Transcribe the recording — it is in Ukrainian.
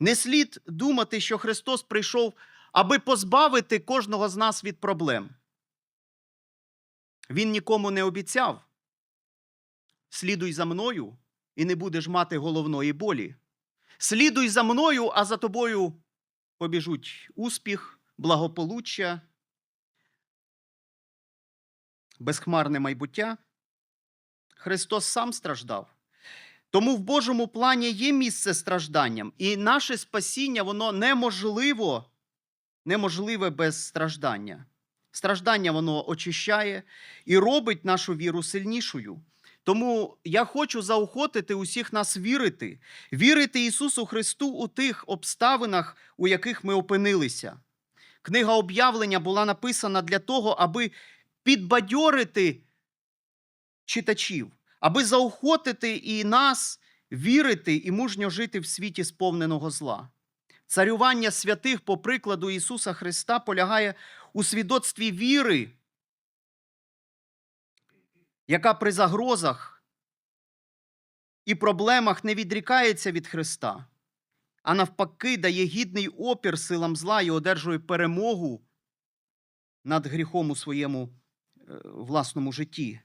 Не слід думати, що Христос прийшов, аби позбавити кожного з нас від проблем. Він нікому не обіцяв. Слідуй за мною, і не будеш мати головної болі. Слідуй за мною, а за тобою побіжуть успіх, благополуччя, безхмарне майбуття. Христос сам страждав. Тому в Божому плані є місце стражданням, і наше спасіння воно неможливо, неможливе без страждання. Страждання воно очищає і робить нашу віру сильнішою. Тому я хочу заохотити усіх нас вірити, вірити Ісусу Христу у тих обставинах, у яких ми опинилися. Книга об'явлення була написана для того, аби підбадьорити читачів, аби заохотити і нас вірити і мужньо жити в світі сповненого зла. Царювання святих, по прикладу Ісуса Христа, полягає у свідоцтві віри, яка при загрозах і проблемах не відрікається від Христа, а навпаки дає гідний опір силам зла і одержує перемогу над гріхом у своєму е, власному житті.